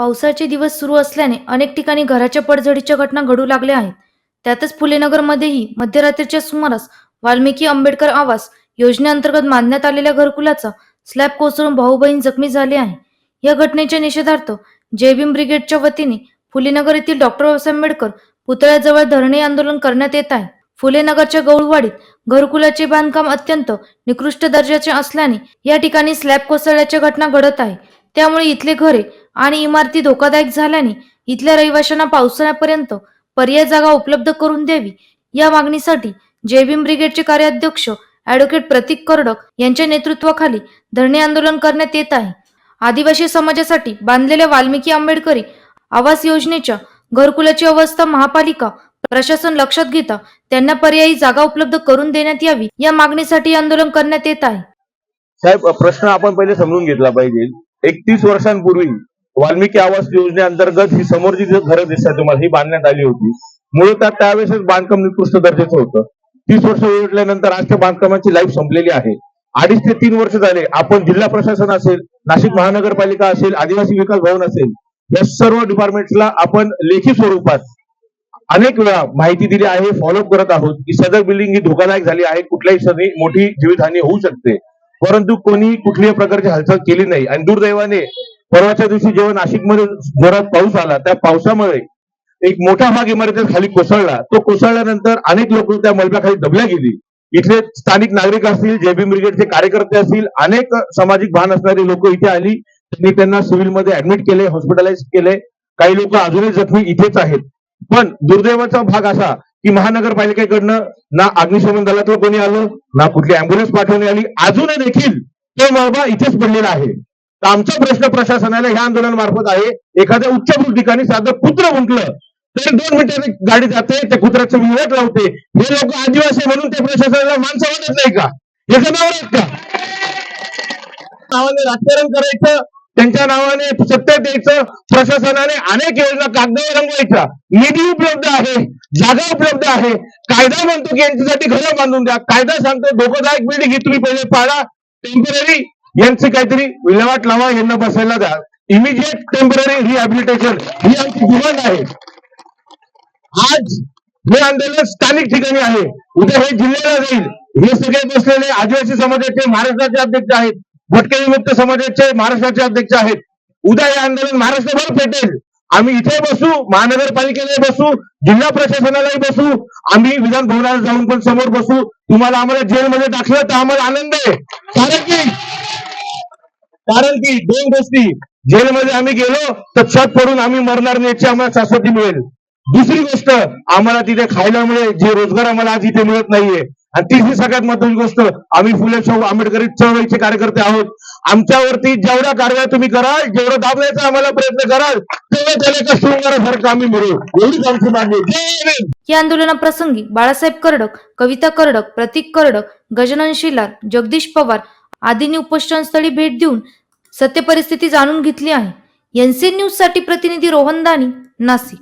पावसाचे दिवस सुरू असल्याने अनेक ठिकाणी घराच्या पडझडीच्या घटना घडू लागल्या आहेत. त्यातच फुलेनगरमध्येही मध्यरात्रीच्या सुमारास वाल्मिकी आंबेडकर आवास योजनेअंतर्गत मानण्यात आलेल्या घरकुलाचा स्लॅब कोसळून भाऊ बहीण जखमी झाले आहे. या घटनेच्या निषेधार्थ जय ब्रिगेडच्या वतीने फुलेनगर येथील डॉक्टर बाबासाहेब आंबेडकर पुतळ्याजवळ धरणे आंदोलन करण्यात येत आहे. फुलेनगरच्या गौळवाडीत घरकुलाचे बांधकाम अत्यंत निकृष्ट दर्जाचे असल्याने या ठिकाणी स्लॅब कोसळल्याच्या घटना घडत आहे त्यामुळे इथले घरे आणि इमारती धोकादायक झाल्याने इथल्या रहिवाशांना पावसाळ्यापर्यंत पर्याय जागा उपलब्ध करून द्यावी. या मागणीसाठी जेबीम ब्रिगेडचे कार्याध्यक्ष ऍडव्होकेट प्रतीक करडक यांच्या नेतृत्वाखाली धरणे आंदोलन करण्यात येत आहे. आदिवासी समाजासाठी बांधलेल्या वाल्मिकी आंबेडकरी आवास योजनेच्या घरकुलाची अवस्था महापालिका प्रशासन लक्षात घेता त्यांना पर्यायी जागा उपलब्ध करून देण्यात यावी या मागणीसाठी आंदोलन करण्यात येत आहे. साहेब प्रश्न आपण पहिले समजून घेतला पाहिजे. एकतीस वर्षांपूर्वी वाल्मिकी आवास योजनेअंतर्गत ही समोरची जी घरं दिसतात तुम्हाला ही बांधण्यात आली होती. मूळतः त्यावेळेस बांधकाम निकृष्ट दर्जाचं होतं. तीस वर्ष उलटल्यानंतर आज त्या बांधकामाची लाईफ संपलेली आहे. अडीच ते तीन वर्ष झाले आपण जिल्हा प्रशासन असेल नाशिक महानगरपालिका असेल आदिवासी विकास भवन असेल या सर्व डिपार्टमेंट्सला आपण लेखी स्वरूपात अनेक वेळा माहिती दिली आहे फॉलोअप करत आहोत. की सदर बिल्डिंग ही धोकादायक झाली आहे. कुठल्याही क्षणी मोठी जीवितहानी होऊ शकते. परंतु कोणी कुठल्याही प्रकारची हालचाल केली नाही. आणि दुर्दैवाने परवाच्या दिवशी जेव्हा नाशिकमध्ये जोरात पाऊस आला त्या पावसामुळे एक मोठा भाग इमारतीत खाली कोसळला. तो कोसळल्यानंतर अनेक लोक त्या मलब्याखाली दबल्या गेली. इथले स्थानिक नागरिक असतील जे बी ब्रिगेडचे कार्यकर्ते असतील अनेक सामाजिक भान असणारी लोक इथे आली. त्यांनी त्यांना सिव्हिलमध्ये ऍडमिट केले हॉस्पिटलाइज केले. काही लोक अजूनही जखमी इथेच आहेत. पण दुर्दैवाचा भाग असा की महानगरपालिकेकडनं ना अग्निशमन दलातलं कोणी आलं ना कुठली अँब्युलन्स पाठवण्यात आली. अजूनही देखील तो मळबा इथेच पडलेला आहे. तर आमचा प्रश्न प्रशासनाला ह्या आंदोलनामार्फत आहे. एखाद्या उच्चभूत ठिकाणी साधं कुत्र उंटलं तर दोन मिनिटात गाडी जाते त्या कुत्र्याचं विवट लावते. हे लोक आदिवासी म्हणून त्या प्रशासनाला माणसं वाटत नाही का? हे जनावर आहेत का? नावाने राजकारण करायचं त्यांच्या नावाने सत्य द्यायचं प्रशासनाने अनेक योजना कागदावर रंगवायच्या. निधी उपलब्ध आहे जागा उपलब्ध आहे. कायदा म्हणतो की यांच्यासाठी घरं बांधून द्या. कायदा सांगतो धोकादायक बिल्डिंग ही तुम्ही पहिले पाळा टेंपररी यांची काहीतरी विल्हेवाट लावा यांना बसायला द्या. इमिजिएट टेंपररी रिहॅबिलिटेशन ही आमची डिमांड आहे. आज हे आंदोलन स्थानिक ठिकाणी आहे. उद्या हे जिल्ह्याला जाईल. हे सगळे बसलेले आदिवासी समाजाचे महाराष्ट्राचे अध्यक्ष आहेत. भटके विमुक्त समाजाचे महाराष्ट्राचे अध्यक्ष आहेत. उद्या हे आंदोलन महाराष्ट्रभर पेटेल. आम्ही इथे बसू महानगरपालिकेला बसू जिल्हा प्रशासनालाही बसू आम्ही विधान भवनाला जाऊन पण समोर बसू. तुम्हाला आम्हाला जेलमध्ये टाकलं तर आम्हाला आनंद आहे. कारण की कारण की दोन गोष्टी. जेलमध्ये आम्ही गेलो तर छत पडून आम्ही मरणार नाही याची आम्हाला शाश्वती मिळेल. दुसरी गोष्ट आम्हाला तिथे खायला मिळेल जे रोजगार आम्हाला आज इथे मिळत नाहीये. आणि तिसरी सगळ्यात महत्वाची गोष्ट. आम्ही फुले शाहू आंबेडकरी चळवळीचे कार्यकर्ते आहोत. आमच्यावरती जेवढ्या कारवाया तुम्ही कराल जेवढं दाबण्याचा आम्हाला प्रयत्न कराल तेव्हा त्याला एका शृंगारासारखं आम्ही मिळू एवढीच आमची मागणी या आंदोलनाप्रसंगी बाळासाहेब कर्डक कविता कर्डक प्रतीक कर्डक गजानन शिलार जगदीश पवार आदींनी उपोषणस्थळी भेट देऊन सत्य परिस्थिती जाणून घेतली आहे. एनसी न्यूजसाठी प्रतिनिधी रोहन दानी नाशिक.